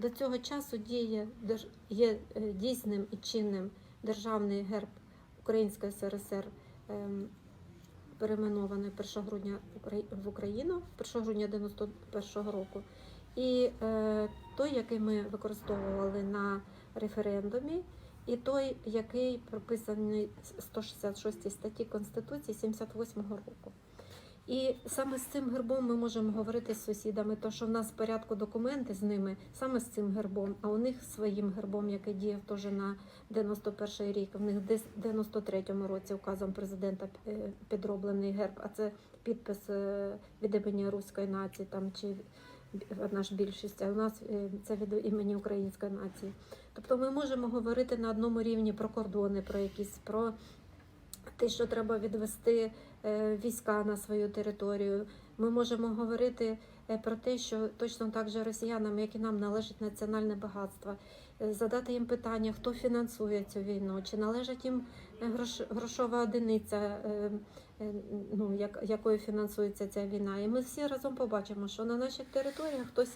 До цього часу діє є е, дійсним і чинним державний герб Української СРСР, ем, перейменований 1 грудня в Україну 1 грудня 91 року. І е, той, який ми використовували на референдумі, і той, який прописаний в 166 статті Конституції 78 року. І саме з цим гербом ми можемо говорити з сусідами, то що в нас в порядку документи з ними саме з цим гербом, а у них своїм гербом, який діяв теж на 91 рік. В них в 93-му році указом президента е, підроблений герб, а це підпис е, від імені руської нації там чи одна ж більшість, а у нас е, це від імені української нації. Тобто ми можемо говорити на одному рівні про кордони, про якісь про те, що треба відвести е, війська на свою територію. Ми можемо говорити е, про те, що точно так же росіянам, як і нам, належить національне багатство, Е, задати їм питання, хто фінансує цю війну, чи належить їм грош, грошова одиниця, ну, як, якою фінансується ця війна. І ми всі разом побачимо, що на наших територіях хтось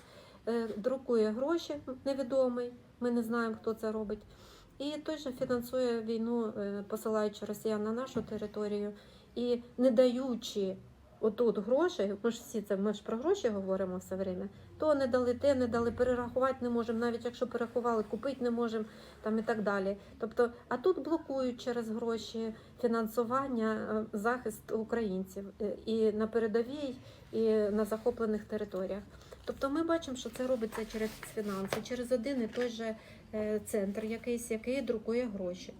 друкує гроші, невідомий, ми не знаємо, хто це робить. І той же фінансує війну, е, посилаючи росіян на нашу територію і не даючи отут грошей, ми ж всі це ми ж про гроші говоримо все время. То не дали, те не дали, перерахувати не можемо, навіть якщо перерахували, купити не можемо там і так далі. Тобто, а тут блокують через гроші фінансування, е, захист українців е, і на передовій, і на захоплених територіях. Тобто ми бачимо, що це робиться через фінанси, через один і той же е, центр якийсь, який друкує гроші.